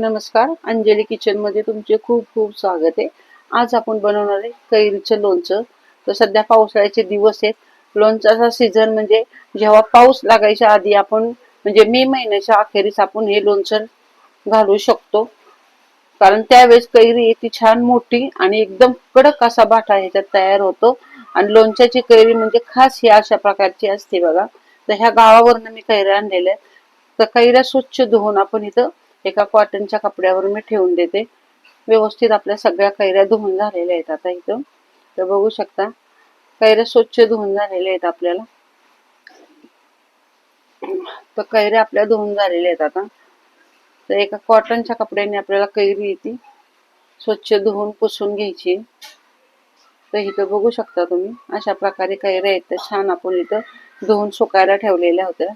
नमस्कार. अंजली किचनमध्ये तुमचे खूप खूप स्वागत आहे. आज आपण बनवणार आहे कैरीचं लोणचं. तर सध्या पावसाळ्याचे दिवस आहेत. लोणचाचा सीझन म्हणजे जेव्हा पाऊस लागायच्या आधी आपण म्हणजे मे महिन्याच्या अखेरीस आपण हे लोणचं घालू शकतो. कारण त्यावेळेस कैरी आहे ती छान मोठी आणि एकदम कडक असा बाठा ह्याच्यात तयार होतो. आणि लोणच्याची कैरी म्हणजे खास ही अशा प्रकारची असते बघा. तर ह्या गावावरनं मी कैऱ्या आणलेल्या आहेत. तर कैऱ्या स्वच्छ धुवून आपण इथं एका कॉटनच्या कपड्यावर मी ठेवून देते. व्यवस्थित आपल्या सगळ्या कैऱ्या धुवून झालेल्या आहेत आता इथं. तर बघू शकता कैऱ्या स्वच्छ धुवून झालेल्या आहेत आपल्याला. तर कैऱ्या आपल्या धुवून झालेल्या आहेत आता. तर एका कॉटनच्या कपड्याने आपल्याला कैरी ती स्वच्छ धुवून पुसून घ्यायची तर इथं बघू शकता तुम्ही अशा प्रकारे कैऱ्या आहेत. त्या छान आपण इथं धुवून सुकायला ठेवलेल्या होत्या.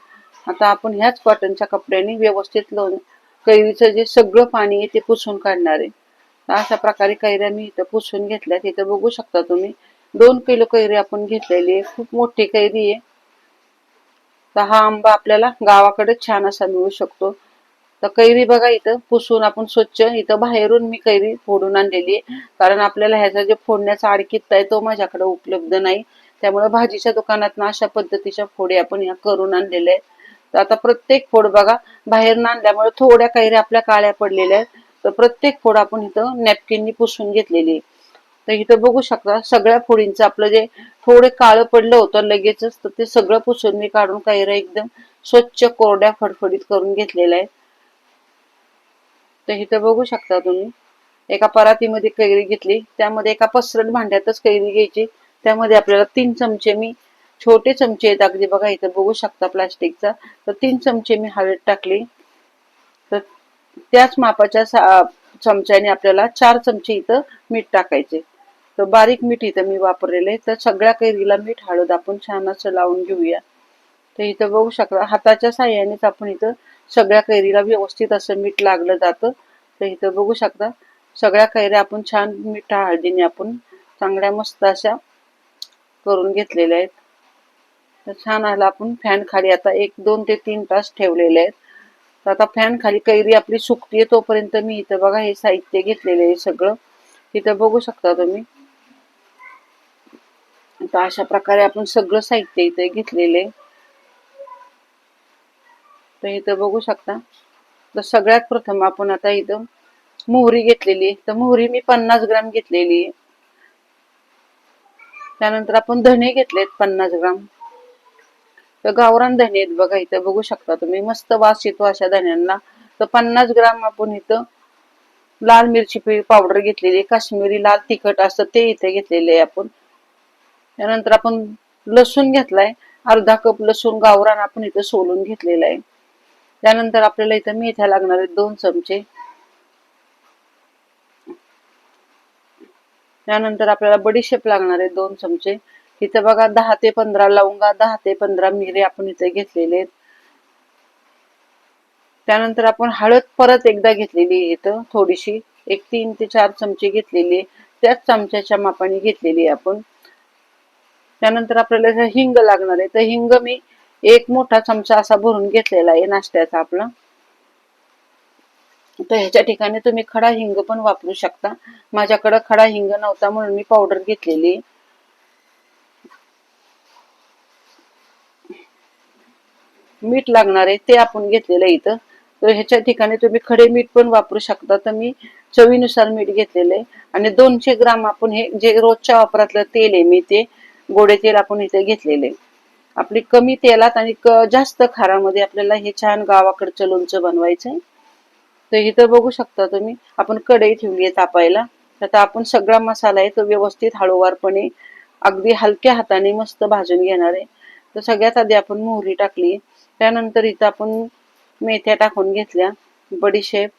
आता आपण ह्याच कॉटनच्या कपड्याने व्यवस्थित लोण कैरीचं जे सगळं पाणी आहे ते पुसून काढणार आहे. अशा प्रकारे कैऱ्या मी इथं पुसून घेतल्या. तिथं बघू शकता तुम्ही दोन किलो कैरी आपण घेतलेली आहे. खूप मोठी कैरी आहे. तर हा आंबा आपल्याला गावाकडे छान असा मिळू शकतो. तर कैरी बघा इथं पुसून आपण स्वच्छ इथं बाहेरून मी कैरी फोडून आणलेली आहे. कारण आपल्याला ह्याचा जे फोडण्याचा आडकित आहे तो माझ्याकडे उपलब्ध नाही. त्यामुळे भाजीच्या दुकानात अशा पद्धतीच्या फोडी आपण या करून आणलेल्या आहेत. तर आता प्रत्येक फोड बघा बाहेर आणल्यामुळे थोड्या कैऱ्या आपल्या काळ्या पडलेल्या आहेत. तर प्रत्येक फोड आपण इथं नॅपकिननी पुसून घेतलेली आहे. तर इथं बघू शकता सगळ्या फोडींचं आपलं जे थोडे काळं पडलं होतं लगेचच तर ते सगळं पुसून मी काढून कैऱ्या एकदम स्वच्छ कोरड्या फडफडीत करून घेतलेल्या आहेत. तर इथं बघू शकता तुम्ही एका परातीमध्ये कैरी घेतली त्यामध्ये एका पसरट भांड्यातच कैरी घ्यायची त्यामध्ये आपल्याला तीन चमचे मी छोटे चमचे आहेत. अगदी बघा इथं बघू शकता प्लास्टिकचा. तर तीन चमचे मी हळद टाकली. तर त्याच मापाच्या चमच्याने आपल्याला चार चमचे इथं मीठ टाकायचे. तर बारीक मीठ इथं मी वापरलेलं आहे. तर सगळ्या कैरीला मीठ हळद आपण छान असं लावून घेऊया. तर इथं बघू शकता हाताच्या साह्यानेच आपण इथं सगळ्या कैरीला व्यवस्थित असं मीठ लागलं जातं. तर इथं बघू शकता सगळ्या कैऱ्या आपण छान मीठ हळदीने आपण चांगल्या मस्त अशा करून घेतलेल्या आहेत. तर छान आला आपण फॅन खाली. आता एक दोन ते तीन तास ठेवलेले आहेत. तर आता फॅन खाली कैरी आपली सुकतीये तोपर्यंत मी इथं बघा हे साहित्य घेतलेले आहे सगळं. इथं बघू शकता तुम्ही. आता अशा प्रकारे आपण सगळं साहित्य इथे घेतलेले तर इथं बघू शकता. तर सगळ्यात प्रथम आपण आता इथं मोहरी घेतलेली तर मोहरी मी पन्नास ग्राम घेतलेली आहे. त्यानंतर आपण धने घेतलेत पन्नास ग्राम. तर गावरान धने आहेत बघा इथं बघू शकता तुम्ही. मस्त वास येतो अशा धन्यांना तर पन्नास ग्राम आपण इथं लाल मिरची पावडर घेतलेली काश्मीरी लाल तिखट असतं ते इथे घेतलेले आहे आपण. त्यानंतर आपण लसूण घेतलाय. अर्धा कप लसूण गावरान आपण इथं सोलून घेतलेला आहे. त्यानंतर आपल्याला इथं मेथ्या लागणार आहेत दोन चमचे. त्यानंतर आपल्याला बडीशेप लागणार आहे दोन चमचे. इथं बघा दहा ते पंधरा लवंगा दहा ते पंधरा मिरे आपण इथे घेतलेले आहेत. त्यानंतर आपण हळद परत एकदा घेतलेली इथं थोडीशी. एक तीन ते चार चमचे घेतलेली त्याच चमच्याच्या मापाने घेतलेली आपण. त्यानंतर आपल्याला हिंग लागणार आहे तर हिंग मी एक मोठा चमचा असा भरून घेतलेला आहे नाश्त्याचा आपला. तर ह्याच्या ठिकाणी तुम्ही खडा हिंग पण वापरू शकता. माझ्याकडं खडा हिंग नव्हता म्हणून मी पावडर घेतलेली मीठ लागणार आहे ते आपण घेतलेलं आहे इथं. तर ह्याच्या ठिकाणी तुम्ही खडे मीठ पण वापरू शकता. तर मी चवीनुसार मीठ घेतलेलं आहे. आणि दोनशे ग्राम आपण हे जे रोजच्या वापरातलं तेल आहे मी ते गोडे तेल आपण इथे घेतलेले आपली कमी तेलात आणि जास्त खारामध्ये आपल्याला हे छान गावाकडचं लोणचं बनवायचं आहे. तर इथं बघू शकता तुम्ही आपण कढई ठेवली आहे तापायला. आता आपण सगळा मसाला आहे तो व्यवस्थित हळूवारपणे अगदी हलक्या हाताने मस्त भाजून घेणार आहे. तर सगळ्यात आधी आपण मोहरी टाकली त्यानंतर इथं आपण मेथ्या टाकून घेतल्या बडीशेप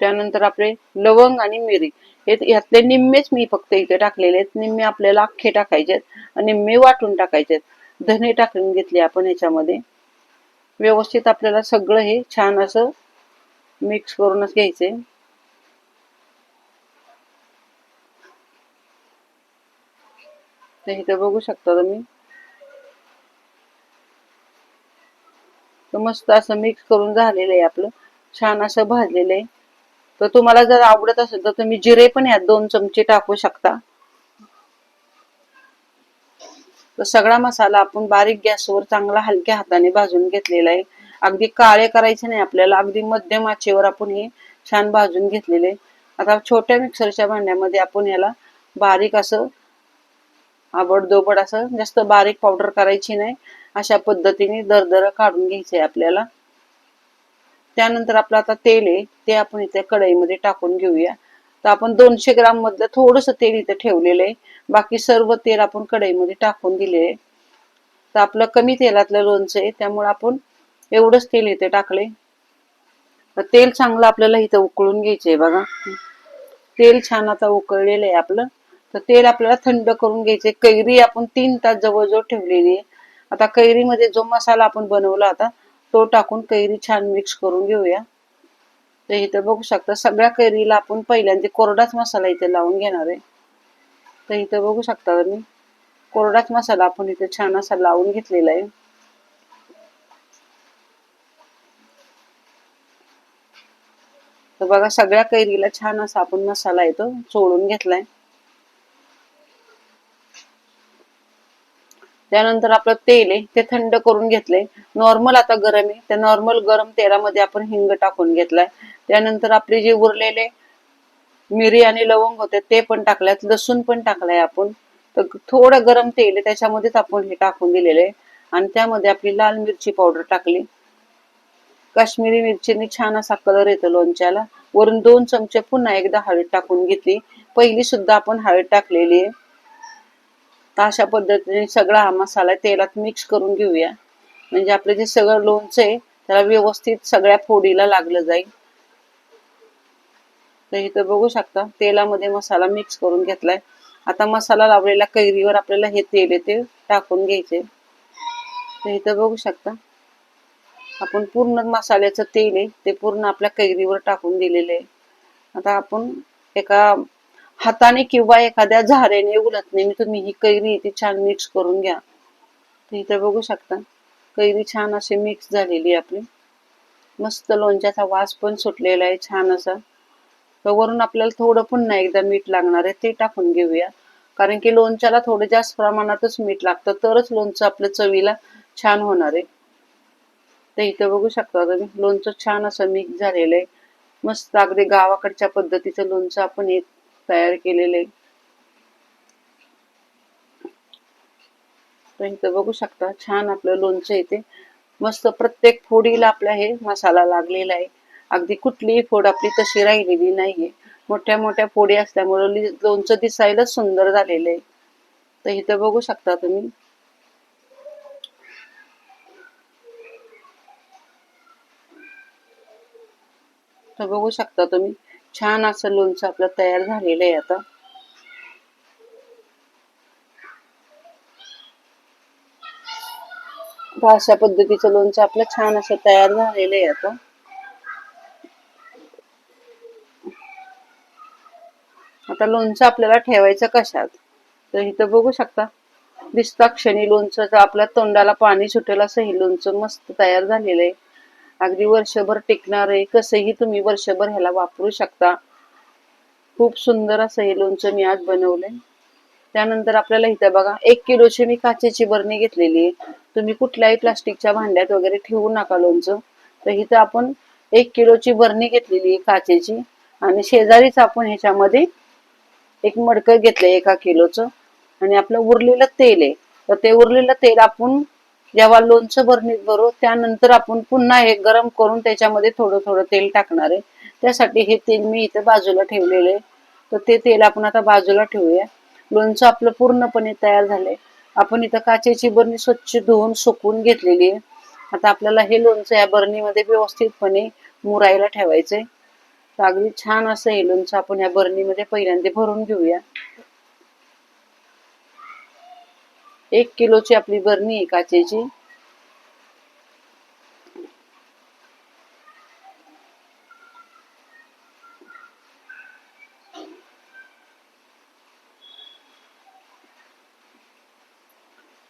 त्यानंतर आपले लवंग आणि मिरी. हे यातले निम्मेच मी फक्त इथे टाकलेले आहेत. निम्मे आपल्याला अख्खे टाकायचे आहेत आणि निम्मे वाटून टाकायचे आहेत. धने टाकून घेतले आपण ह्याच्यामध्ये. व्यवस्थित आपल्याला सगळं हे छान असं मिक्स करूनच घ्यायचंय तर इथं बघू शकता तुम्ही. मस्त असं मिक्स करून झालेलं आहे आपलं. छान असं भाजलेलं आहे. तर तुम्हाला जर आवडत असेल तर तुम्ही जिरे पण यात दोन चमचे टाकू शकता. तर सगळा मसाला आपण बारीक गॅसवर चांगला हलक्या हाताने भाजून घेतलेला आहे. अगदी काळे करायचे नाही आपल्याला अगदी मध्यम आचेवर आपण हे छान भाजून घेतलेले आता छोट्या मिक्सरच्या भांड्यामध्ये आपण याला बारीक असं आबडदोबड असं जास्त बारीक पावडर करायची नाही. अशा पद्धतीने दरदर काढून घ्यायचंय आपल्याला. त्यानंतर आपलं आता तेल आहे ते आपण इथे कढईमध्ये टाकून घेऊया. तर आपण दोनशे ग्राम मधलं थोडस तेल इथे ठेवलेलं आहे. बाकी सर्व तेल आपण कढईमध्ये टाकून दिले आहे. तर आपलं कमी तेलातलं लोणचं आहे त्यामुळे आपण एवढंच तेल इथे टाकले तेल चांगलं आपल्याला इथं उकळून घ्यायचंय बघा. तेल छान आता उकळलेलं आहे आपलं. तर तेल आपल्याला थंड करून घ्यायचे. कैरी आपण तीन तास जवळजवळ ठेवलेली आहे. आता कैरीमध्ये जो मसाला आपण बनवला होता तो टाकून कैरी छान मिक्स करून घेऊया. तर इथं बघू शकता सगळ्या कैरीला आपण पहिल्यांदा कोरडाच मसाला इथे लावून घेणार आहे. तर इथं बघू शकता तुम्ही कोरडाच मसाला आपण इथे छान असा लावून घेतलेला आहे. तर बघा सगळ्या कैरीला छान असा आपण मसाला येतो चोळून घेतलाय. त्यानंतर आपलं तेल आहे ते थंड करून घेतलंय. नॉर्मल आता गरम आहे. त्या नॉर्मल गरम तेलामध्ये आपण हिंग टाकून घेतलाय. त्यानंतर आपले जे उरलेले मिरी आणि लवंग होते ते पण टाकल्यात. लसूण पण टाकलाय आपण. तर थोडं गरम तेल आहे त्याच्यामध्येच आपण हे टाकून दिलेलं आहे. आणि त्यामध्ये आपली लाल मिरची पावडर टाकली. काश्मीरी मिरचीने छान असा कलर येतो लोणच्याला. वरून दोन चमचे पुन्हा एकदा हळद टाकून घेतली. पहिली सुद्धा आपण हळद टाकलेली आहे. तर अशा पद्धतीने सगळा हा मसाला तेलात मिक्स करून घेऊया. म्हणजे आपलं जे सगळं लोणचं आहे त्याला व्यवस्थित सगळ्या फोडीला लागलं जाईल. तर इथं बघू शकता तेलामध्ये मसाला मिक्स करून घेतलाय. आता मसाला लावलेला कैरीवर आपल्याला हे तेल आहे ते टाकून घ्यायचे. तर इथं बघू शकता आपण पूर्ण मसाल्याचं तेल आहे ते पूर्ण आपल्या कैरीवर टाकून दिलेलं आहे. आता आपण एका हाताने किंवा एखाद्या झाऱ्याने उलटणे तुम्ही ही कैरी इथे छान मिक्स करून घ्या. तर इथं बघू शकता. कैरी छान अशी मिक्स झालेली आहे आपली. मस्त लोणच्याचा वास पण सुटलेला आहे छान असा. तर वरून आपल्याला थोडं पुन्हा एकदा मीठ लागणार आहे ते टाकून घेऊया. कारण की लोणच्याला थोडं जास्त प्रमाणातच मीठ लागतं तरच लोणचं आपल्या चवीला छान होणार आहे. तर इथं बघू शकता तुम्ही लोणचं छान असं मिक्स झालेलं आहे. मस्त अगदी गावाकडच्या पद्धतीचं लोणचं आपण एक तयार केलेले. आहे तर इथं बघू शकता छान आपलं लोणचं येते मस्त प्रत्येक फोडीला आपल्या हे मसाला लागलेला आहे. अगदी कुठलीही फोड आपली तशी राहिलेली नाहीये. मोठ्या मोठ्या फोडी असल्यामुळे लोणचं दिसायलाच सुंदर झालेलं आहे. तर इथं बघू शकता तुम्ही. तर बघू शकता तुम्ही. छान असं लोणचं आपलं तयार झालेलं आहे आता. अशा पद्धतीचं लोणचं आपलं छान असं तयार झालेलं आहे आता. आता लोणचं आपल्याला ठेवायचं कशात? तर इथं बघू शकता. दिसता क्षणी लोणचं आपल्या तोंडाला पाणी सुटेल असं हे लोणचं मस्त तयार झालेलं आहे. अगदी वर्षभर टिकणार आहे. कसंही तुम्ही वर्षभर ह्याला वापरू शकता. खूप सुंदर असं हे लोणचं मी आज बनवलंय. त्यानंतर आपल्याला इथं बघा एक किलोची मी काचेची बरणी घेतलेली आहे. तुम्ही कुठल्याही प्लास्टिकच्या भांड्यात वगैरे ठेवू नका लोणचं. तर इथं आपण एक किलोची बरणी घेतलेली आहे काचेची. आणि शेजारीच आपण ह्याच्यामध्ये एक मडकं घेतलंय एका किलोचं. आणि आपलं उरलेलं तेल आहे. तर ते उरलेलं तेल आपण जेव्हा लोणचं भरणीत भरू त्यानंतर आपण पुन्हा हे गरम करून त्याच्यामध्ये थोडं थोडं तेल टाकणार आहे. त्यासाठी हे तेल मी इथं बाजूला ठेवलेलं आहे. तर ते तेल आपण आता बाजूला ठेवूया. लोणचं आपलं पूर्णपणे तयार झालंय. आपण इथं काचेची बरणी स्वच्छ धुवून सुकवून घेतलेली आहे. आता आपल्याला हे लोणचं या बरणीमध्ये व्यवस्थितपणे मुरायला ठेवायचंय. तर अगदी छान असं हे लोणचं आपण या बरणीमध्ये पहिल्यांदा भरून घेऊया. एक किलोची आपली बरणी आहे काचेची.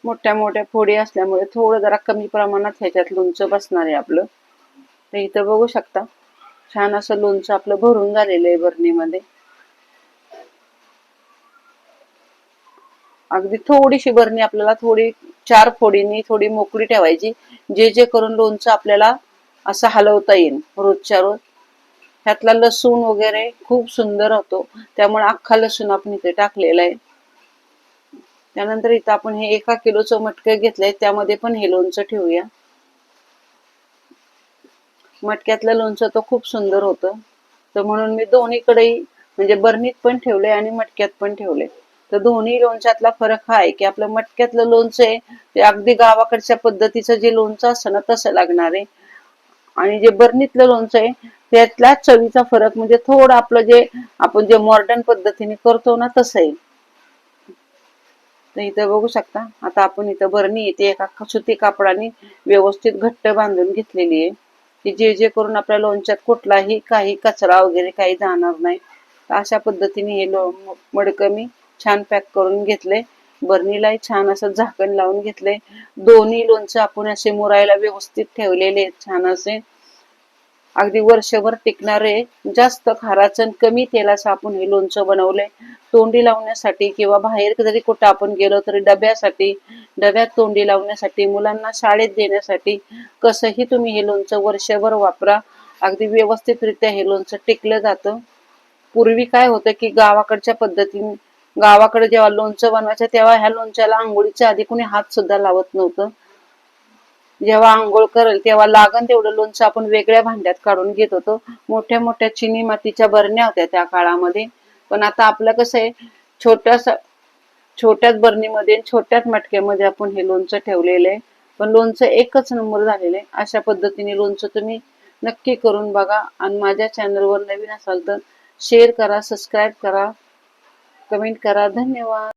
मोठ्या मोठ्या फोडी असल्यामुळे थोडं जरा कमी प्रमाणात ह्याच्यात लोणचं बसणार आहे आपलं. तर इथं बघू शकता छान असं लोणचं आपलं भरून झालेलं आहे बरणीमध्ये. अगदी थोडीशी बरणी आपल्याला थोडी चार फोडींनी थोडी मोकळी ठेवायची. जे जे करून लोणचं आपल्याला असं हलवता येईल रोजच्या रोज. ह्यातला लसूण वगैरे खूप सुंदर होतो. त्यामुळे अख्खा लसूण आपण इथे टाकलेला आहे. त्यानंतर इथं आपण हे एका किलोचं मटकं घेतलंय. त्यामध्ये पण हे लोणचं ठेवूया. मटक्यातलं लोणचं तर खूप सुंदर होतं. तर म्हणून मी दोन्हीकडेही म्हणजे बरणीत पण ठेवले आणि मटक्यात पण ठेवले तर दोन्ही लोणच्यातला फरक हा आहे की आपलं मटक्यातलं लोणचं आहे ते अगदी गावाकडच्या पद्धतीचं जे लोणचं असतं ना तसं लागणार आहे. आणि जे बरणीतलं लोणचं आहे त्यातला चवीचा फरक म्हणजे थोडं आपलं जे आपण जे मॉडर्न पद्धतीने करतो ना तसं आहे. तर इथं बघू शकता आता आपण इथं बरणी येते एका सुती कापडाने व्यवस्थित घट्ट बांधून घेतलेली आहे. की जे जे करून आपल्या लोणच्यात कुठलाही काही कचरा वगैरे काही जाणार नाही. अशा पद्धतीने हे लो मडकं मी छान पॅक करून घेतले. बरणीलाही छान असं झाकण लावून घेतले. दोन्ही लोणचं आपण असे मुरायला व्यवस्थित ठेवलेले छान असे. अगदी वर्षभर टिकणारे जास्त खाराचं कमी तेलाचं आपण हे लोणचं बनवलंय तोंडी लावण्यासाठी किंवा बाहेर जरी कुठं आपण गेलो तरी डब्यासाठी डब्यात तोंडी लावण्यासाठी मुलांना शाळेत देण्यासाठी कसंही तुम्ही हे लोणचं वर्षभर वापरा. अगदी व्यवस्थितरित्या हे लोणचं टिकलं जातं. पूर्वी काय होतं की गावाकडच्या पद्धतीने गावाकडे जेव्हा लोणचं बनवायचं तेव्हा ह्या लोणच्याला आंघोळीच्या आधी कुणी हात सुद्धा लावत नव्हतं. जेव्हा आंघोळ करेल तेव्हा लागण तेवढं लोणचं आपण वेगळ्या भांड्यात काढून घेत होतो. मोठ्या मोठ्या चिनी मातीच्या बरण्या होत्या त्या काळामध्ये. पण आता आपलं कसं आहे छोट्यासा छोट्याच बरणीमध्ये छोट्याच मटक्यामध्ये आपण हे लोणचं ठेवलेलं आहे. पण लोणचं एकच नंबर झालेलं आहे. अशा पद्धतीने लोणचं तुम्ही नक्की करून बघा. आणि माझ्या चॅनलवर नवीन असाल तर शेअर करा सबस्क्राईब करा. कमेंट करा. धन्यवाद.